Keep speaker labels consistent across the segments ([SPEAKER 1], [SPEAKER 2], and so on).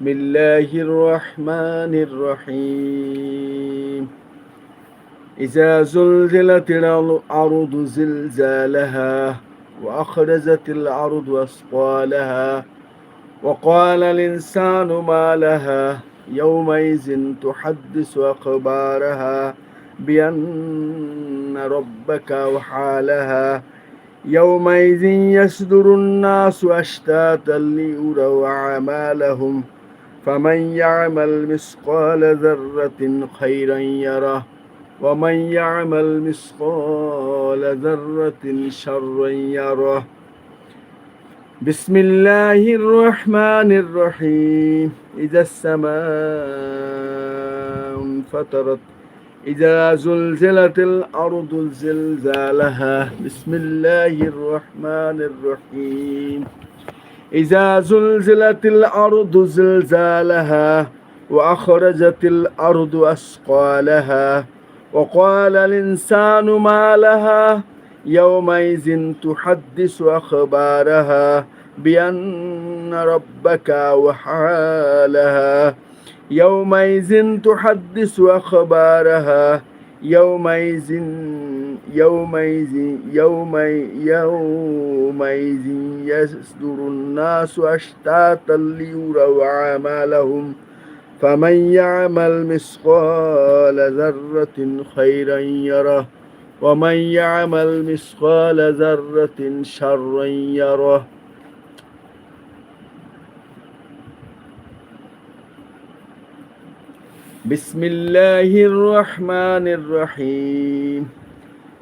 [SPEAKER 1] بسم الله الرحمن الرحيم. إذا زلزلت الأرض زلزالها وأخرجت الأرض أثقالها وقال الإنسان ما لها يومئذ تحدث أخبارها بأن ربك وحالها يومئذ يصدر الناس أشتاتا ليروا أعمالهم فمن يعمل مثقال ذرة خيرا يره ومن يعمل مثقال ذرة شرا يره. بسم الله الرحمن الرحيم. إذا السماء انفطرت إذا زلزلت الأرض زلزالها. بسم الله الرحمن الرحيم. إذا زلزلت الأرض زلزالها وأخرجت الأرض أثقالها وقال الإنسان ما لها يومئذ تحدث أخبارها بأن ربك وحالها يومئذ تحدث أخبارها يومئذ يومئذ يوم يومئذ يصدر الناس أشتاتا ليروا أعمالهم. فمن يعمل مثقال ذرة خيرا يره ومن يعمل مثقال ذرة شرا يره. بسم الله الرحمن الرحيم.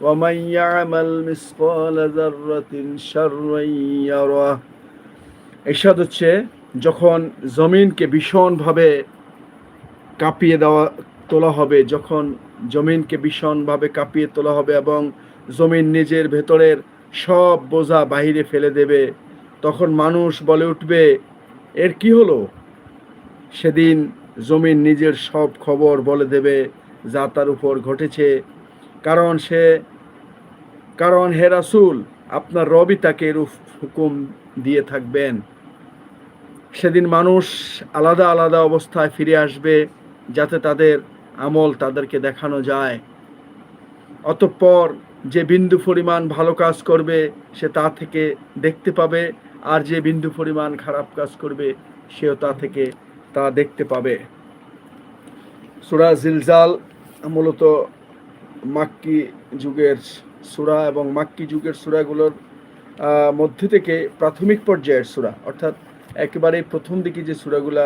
[SPEAKER 1] ومن يعمل مثقال ذرة شرا يره এরশাদ হচ্ছে যখন জমিনকে ভীষণভাবে কাঁপিয়ে দেওয়া তোলা হবে যখন জমিনকে ভীষণভাবে কাঁপিয়ে তোলা হবে এবং জমিন নিজের ভেতরের সব বোঝা বাহিরে ফেলে দেবে তখন মানুষ বলে উঠবে এর কি হলো সেদিন জমিন নিজের সব খবর বলে দেবে যা তার উপর ঘটেছে কারণ সে, কারণ হে রাসূল, আপনার রবি তাকে এরূপ হুকুম দিয়ে থাকবেন। সেদিন মানুষ আলাদা আলাদা অবস্থায় ফিরে আসবে যাতে তাদের আমল তাদেরকে দেখানো যায়। অতঃপর যে বিন্দু পরিমাণ ভালো কাজ করবে, সে তা থেকে দেখতে পাবে, আর যে বিন্দু পরিমাণ খারাপ কাজ করবে, সেও তা থেকে তা দেখতে পাবে। সুরা জিলজাল মূলত মাক্কি যুগের সুরা এবং মাক্কি যুগের সুরাগুলোর মধ্যে থেকে প্রাথমিক পর্যায়ের সুরা, অর্থাৎ একেবারে প্রথম দিকে যে সুরাগুলা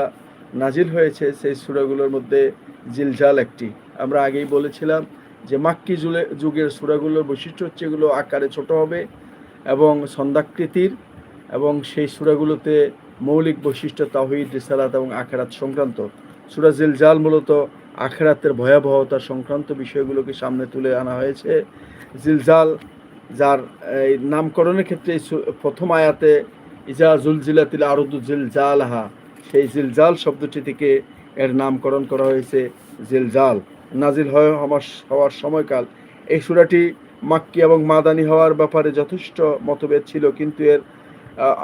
[SPEAKER 1] নাজিল হয়েছে, সেই সুরাগুলোর মধ্যে জিলজাল একটি। আমরা আগেই বলেছিলাম যে মাক্কি যুগের সুরাগুলোর বৈশিষ্ট্য হচ্ছে এগুলো আকারে ছোট হবে এবং ছন্দাকৃতির এবং সেই সুরাগুলোতে মৌলিক বৈশিষ্ট্য তাহিদ রিসালাত এবং আখেরাত সংক্রান্ত। সুরা জিলজাল মূলত আখেরাতের ভয়াবহতা সংক্রান্ত বিষয়গুলোকে সামনে তুলে আনা হয়েছে। জিলজাল, যার এই নামকরণের ক্ষেত্রে প্রথম আয়াতে, ইজা জুলজিলাতিল আরদু জিলজালহা সেই জিলজাল শব্দটি থেকে এর নামকরণ করা হয়েছে জিলজাল। নাজিল হয় হওয়ার সময়কাল। এই সূরাটি মাক্কি এবং মাদানি হওয়ার ব্যাপারে যথেষ্ট মতভেদ ছিল, কিন্তু এর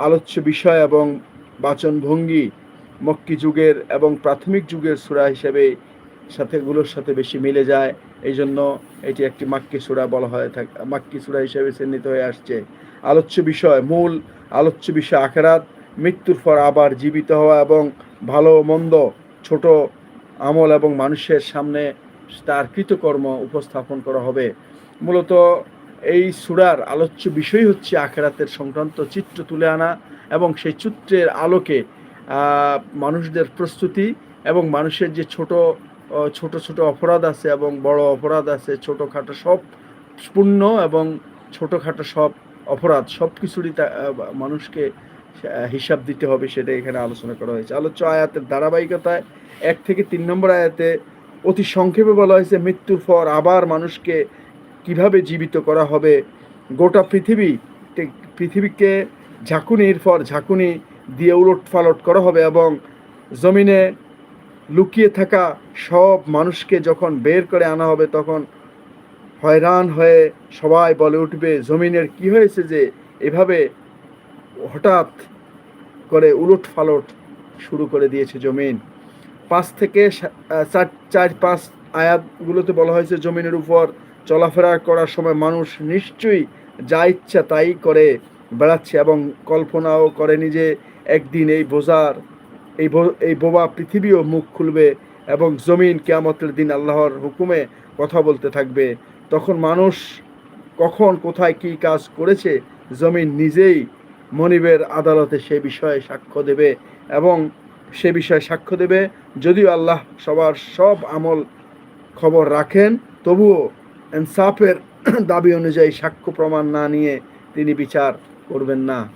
[SPEAKER 1] আলোচ্য বিষয় এবং বাচনভঙ্গি মক্কি যুগের এবং প্রাথমিক যুগের সূরা হিসেবে সাথেগুলোর সাথে বেশি মিলে যায়। এই জন্য এটি একটি মাক্কি সূরা বলা হয়ে থাকে, মাক্কি সূরা হিসেবে চিহ্নিত হয়ে আসছে। আলোচ্য বিষয়, মূল আলোচ্য বিষয় আখেরাত, মৃত্যুর পর আবার জীবিত হওয়া এবং ভালো মন্দ, ছোট আমল এবং মানুষের সামনে তার কৃতকর্ম উপস্থাপন করা হবে। মূলত এই সুরার আলোচ্য বিষয় হচ্ছে আখেরাতের সংক্রান্ত চিত্র তুলে আনা এবং সেই চিত্রের আলোকে মানুষদের প্রস্তুতি এবং মানুষের যে ছোট ছোট ছোট অপরাধ আছে এবং বড় অপরাধ আছে, ছোটোখাটো সব পূর্ণ এবং ছোটোখাটো সব অপরাধ, সব কিছুরই মানুষকে হিসাব দিতে হবে সেটা এখানে আলোচনা করা হয়েছে। আলোচ্য আয়াতের ধারাবাহিকতায় এক থেকে তিন নম্বর আয়াতে অতি সংক্ষেপে বলা হয়েছে, মৃত্যুর পর আবার মানুষকে কীভাবে জীবিত করা হবে? গোটা পৃথিবী পৃথিবীকে ঝাঁকুনির পর ঝাঁকুনি দিয়ে উলট পালট করা হবে এবং জমিনে লুকিয়ে থাকা সব মানুষকে যখন বের করে আনা হবে, তখন হয়রান হয়ে সবাই বলে উঠবে, জমিনের কি হয়েছে যে এভাবে হঠাৎ করে উলট ফালট শুরু করে দিয়েছে জমিন? পাঁচ থেকে চার চার, পাঁচ আয়াতগুলোতে বলা হয়েছে, জমিনের উপর চলাফেরা করার সময় মানুষ নিশ্চয়ই যা ইচ্ছা তাই করে বেড়াচ্ছে এবং কল্পনাও করেনি যে একদিন এই বোঝার এই এই বোবা পৃথিবীও মুখ খুলবে এবং জমিন কেয়ামতের দিন আল্লাহর হুকুমে কথা বলতে থাকবে। তখন মানুষ কখন, কোথায় কি কাজ করেছে, জমিন নিজেই মনিবের আদালতে সে বিষয়ে সাক্ষ্য দেবে এবং সে বিষয়ে সাক্ষ্য দেবে। যদিও আল্লাহ সবার সব আমল খবর রাখেন, তবুও ইনসাফের দাবি অনুযায়ী সাক্ষ্য প্রমাণ না নিয়ে তিনি বিচার করবেন না।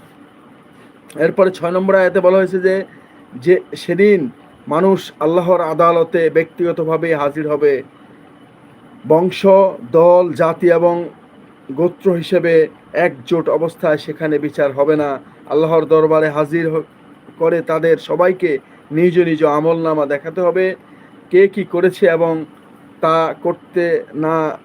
[SPEAKER 1] এরপরে ছয় নম্বর আয়াতে বলা হয়েছে যে যে সেদিন মানুষ আল্লাহর আদালতে ব্যক্তিগতভাবে হাজির হবে, বংশ, দল, জাতি এবং গোত্র হিসেবে একজোট অবস্থায় সেখানে বিচার হবে না। আল্লাহর দরবারে হাজির করে তাদের সবাইকে নিজ নিজ আমল নামা দেখাতে হবে। কে কি করেছে এবং তা করতে না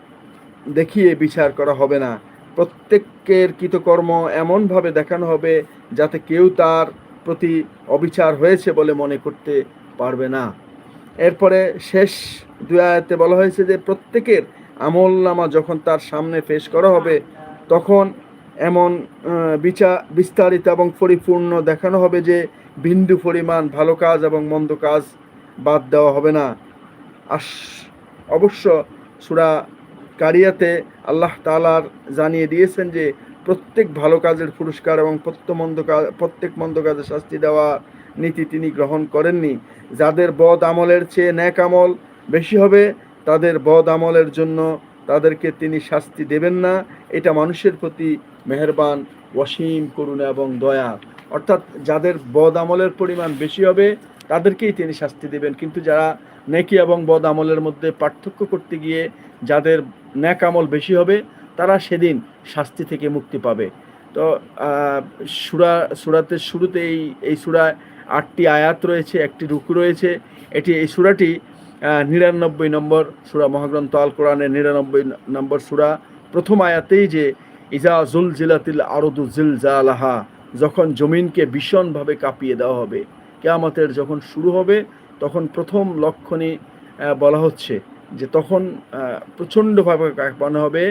[SPEAKER 1] দেখিয়ে বিচার করা হবে না। প্রত্যেকের কৃতকর্ম এমনভাবে দেখানো হবে যাতে কেউ তার প্রতি অবিচার হয়েছে বলে মনে করতে পারবে না। এরপরে শেষ দুই আয়াতে বলা হয়েছে যে, প্রত্যেকের আমল নামা যখন তার সামনে পেশ করা হবে, তখন এমন বিচার বিস্তারিত এবং পরিপূর্ণ দেখানো হবে যে, বিন্দু পরিমাণ ভালো কাজ এবং মন্দ কাজ বাদ দেওয়া হবে না। আস, অবশ্য সুরা কারিয়াতে আল্লাহ তালার জানিয়ে দিয়েছেন যে প্রত্যেক ভালো কাজের পুরস্কার এবং প্রত্যেক মন্দ কাজ প্রত্যেক মন্দ কাজের শাস্তি দেওয়া নীতি তিনি গ্রহণ করেননি। যাদের বদ আমলের চেয়ে ন্যাক আমল বেশি হবে, তাদের বদ আমলের জন্য তাদেরকে তিনি শাস্তি দেবেন না। এটা মানুষের প্রতি মেহেরবান ওয়াসিম করুণা এবং দয়া। অর্থাৎ যাদের বদ আমলের পরিমাণ বেশি হবে, তাদেরকেই তিনি শাস্তি দেবেন। কিন্তু যারা নেকি এবং বদ আমলের মধ্যে পার্থক্য করতে গিয়ে যাদের ন্যাক আমল বেশি হবে তারা সেদিন শাস্তি থেকে মুক্তি পাবে। তো সুরা সুরাতে শুরুতে এই এই সুরায় আটটি আয়াত রয়েছে, একটি রুকু রয়েছে। এটি, এই সুরাটি নিরানব্বই নম্বর সুরা, মহাগ্রন্থ আল কোরআনের নিরানব্বই নম্বর সুরা, প্রথম আয়াতেই যে, ইজা জুল জিলাতিল আরদু জিল জালাহা যখন জমিনকে ভীষণভাবে কাঁপিয়ে দেওয়া হবে। কেয়ামতের যখন শুরু হবে, তখন প্রথম লক্ষণে বলা হচ্ছে যে, তখন প্রচণ্ডভাবে কাঁপানো হবে।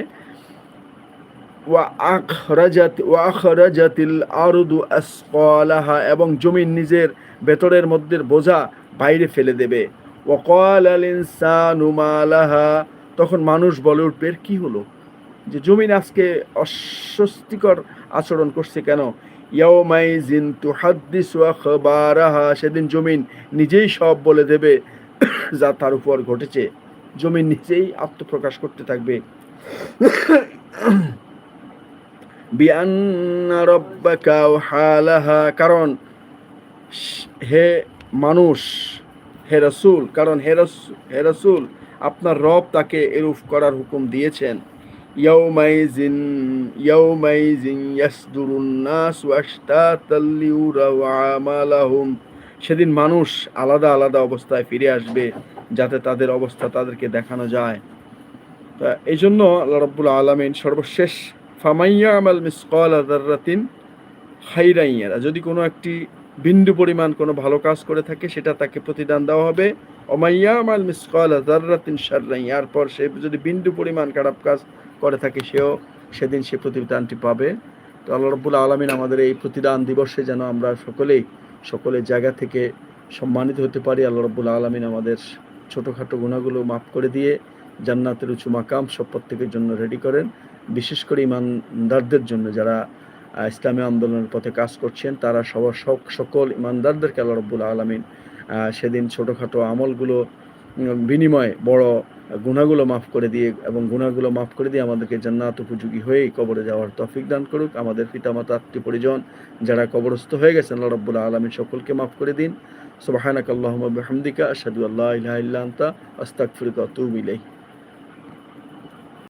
[SPEAKER 1] এবং জমিন নিজের ভেতরের মধ্যে বোঝা বাইরে ফেলে দেবে। তখন মানুষ বলে উঠবে কি হলো? যে জমিন আজকে অস্বস্তিকর আচরণ করছে কেন? সেদিন জমিন নিজেই সব বলে দেবে যা তার উপর ঘটেছে। জমিন নিজেই আত্মপ্রকাশ করতে থাকবে। কারণ হে মানুষ, হে রসুল, কারণ হে হে রসুল, আপনার রব তাকে এরূপ করার হুকুম দিয়েছেন। সেদিন মানুষ আলাদা আলাদা অবস্থায় ফিরে আসবে, যাতে তাদের অবস্থা তাদেরকে দেখানো যায়। তা এই জন্য আল্লাহ রব্বুল আলমিন সর্বশেষ ফামাইয়া আমাল মিসকাল আদারাতিন হাইরাইয়ারা যদি কোনো একটি বিন্দু পরিমাণ কোনো ভালো কাজ করে থাকে, সেটা তাকে প্রতিদান দেওয়া হবে। অমাইয়া আমাল মিসকাল আদারাতিন সার্রাইয়ার পর সে যদি বিন্দু পরিমাণ খারাপ কাজ করে থাকে, সেও সেদিন সে প্রতিদানটি পাবে। তো আল্লাহ রব্বুল আলমিন আমাদের এই প্রতিদান দিবসে যেন আমরা সকলেই, সকলের জায়গা থেকে সম্মানিত হতে পারি, আল্লাহ রব্বুল আলমিন আমাদের ছোটোখাটো গুণাগুলো মাফ করে দিয়ে জান্নাতের উঁচু মাকাম সব প্রত্যেকের জন্য রেডি করেন। বিশেষ করে ইমানদারদের জন্য যারা ইসলামী আন্দোলনের পথে কাজ করছেন, তারা সবার সক- সকল ইমানদারদেরকে আল্লাহ রব্বুল আলমিন সেদিন ছোটোখাটো আমলগুলো বিনিময়ে বড় গুণাগুলো মাফ করে দিয়ে এবং গুণাগুলো মাফ করে দিয়ে আমাদেরকে জান্নাত উপযোগী হয়ে কবরে যাওয়ার তফিক দান করুক। আমাদের পিতামাতা, আত্মীয় পরিজন যারা কবরস্থ হয়ে গেছেন, আল্লাহ রাব্বুল আলামিন সকলকে মাফ করে দিন। সুবহানাকাল্লাহুম্মা বিহামদিকা, আশহাদু আল্লা ইলাহা ইল্লা আতুবু ইলাইক।